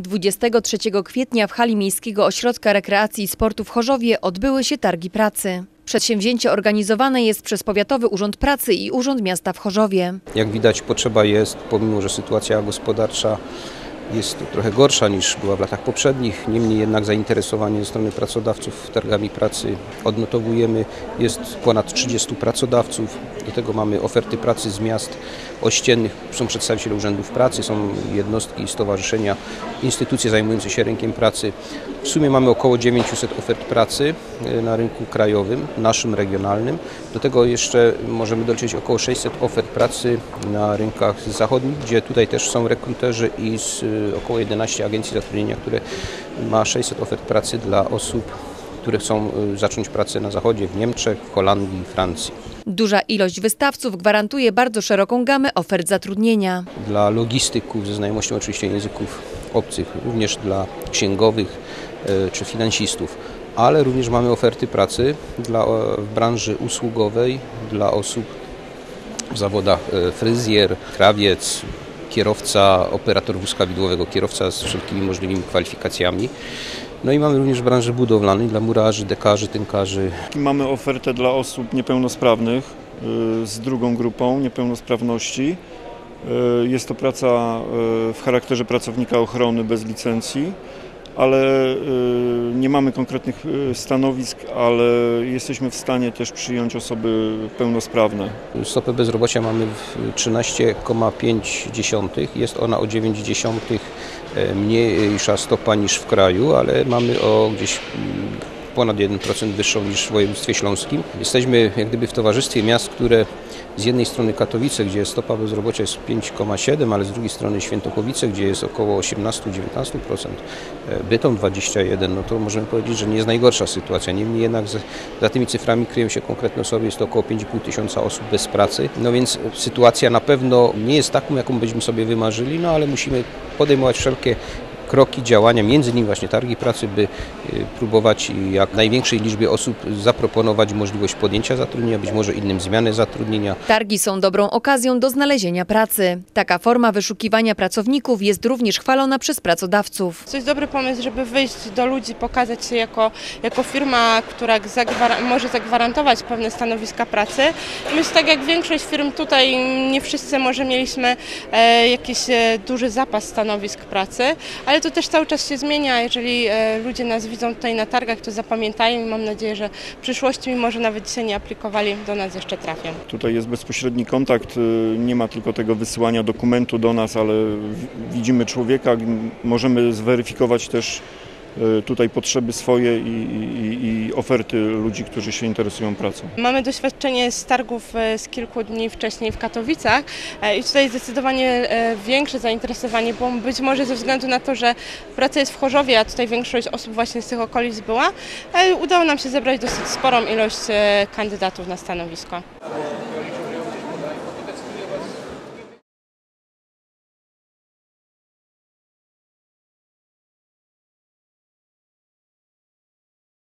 23 kwietnia w hali Miejskiego Ośrodka Rekreacji i Sportu w Chorzowie odbyły się targi pracy. Przedsięwzięcie organizowane jest przez Powiatowy Urząd Pracy i Urząd Miasta w Chorzowie. Jak widać potrzeba jest, pomimo że sytuacja gospodarcza jest trochę gorsza niż była w latach poprzednich, niemniej jednak zainteresowanie ze strony pracodawców targami pracy odnotowujemy. Jest ponad 30 pracodawców, do tego mamy oferty pracy z miast ościennych, są przedstawiciele urzędów pracy, są jednostki, stowarzyszenia, instytucje zajmujące się rynkiem pracy. W sumie mamy około 900 ofert pracy e, na rynku krajowym, naszym regionalnym. Do tego jeszcze możemy doliczyć około 600 ofert pracy na rynkach zachodnich, gdzie tutaj też są rekruterzy i e, około 11 agencji zatrudnienia, które ma 600 ofert pracy dla osób, które chcą e, zacząć pracę na zachodzie, w Niemczech, w Holandii, Francji. Duża ilość wystawców gwarantuje bardzo szeroką gamę ofert zatrudnienia. Dla logistyków ze znajomością oczywiście języków obcych, również dla księgowych e, czy finansistów, ale również mamy oferty pracy dla, e, w branży usługowej dla osób w zawodach e, fryzjer, krawiec, kierowca, operator wózka widłowego, kierowca z wszelkimi możliwymi kwalifikacjami. No i mamy również branżę budowlanej dla murarzy, dekarzy, tynkarzy. Mamy ofertę dla osób niepełnosprawnych y, z drugą grupą niepełnosprawności. Y, Jest to praca y, w charakterze pracownika ochrony bez licencji, ale y, nie mamy konkretnych y, stanowisk, ale jesteśmy w stanie też przyjąć osoby pełnosprawne. Stopę bezrobocia mamy w 13,5. Jest ona o 0,9 e, mniejsza stopa niż w kraju, ale mamy o gdzieś mm, ponad 1% wyższą niż w województwie śląskim. Jesteśmy jak gdyby w towarzystwie miast, które z jednej strony Katowice, gdzie stopa bezrobocia jest 5,7, ale z drugiej strony Świętochowice, gdzie jest około 18-19%, e, Bytom 21, no to możemy powiedzieć, że nie jest najgorsza sytuacja. Niemniej jednak za, za tymi cyframi kryją się konkretne osoby, jest to około 5,5 tysiąca osób bez pracy. No więc sytuacja na pewno nie jest taką, jaką byśmy sobie wymarzyli, no ale musimy podejmować wszelkie kroki, działania, między innymi właśnie targi pracy, by y, próbować jak największej liczbie osób zaproponować możliwość podjęcia zatrudnienia, być może innym zmiany zatrudnienia. Targi są dobrą okazją do znalezienia pracy. Taka forma wyszukiwania pracowników jest również chwalona przez pracodawców. To jest dobry pomysł, żeby wyjść do ludzi, pokazać się jako, jako firma, która zagwara- może zagwarantować pewne stanowiska pracy. Myślę, tak jak większość firm tutaj, nie wszyscy może mieliśmy e, jakiś e, duży zapas stanowisk pracy, ale to też cały czas się zmienia. Jeżeli e, ludzie nas widzą tutaj na targach, to zapamiętają i mam nadzieję, że w przyszłości, mimo że nawet dzisiaj nie aplikowali, do nas jeszcze trafią. Tutaj jest bezpośredni kontakt, y, nie ma tylko tego wysyłania dokumentu do nas, ale widzimy człowieka, możemy zweryfikować też tutaj potrzeby swoje i, i, i oferty ludzi, którzy się interesują pracą. Mamy doświadczenie z targów e, z kilku dni wcześniej w Katowicach e, i tutaj zdecydowanie e, większe zainteresowanie, bo być może ze względu na to, że praca jest w Chorzowie, a tutaj większość osób właśnie z tych okolic była, e, udało nam się zebrać dosyć sporą ilość e, kandydatów na stanowisko.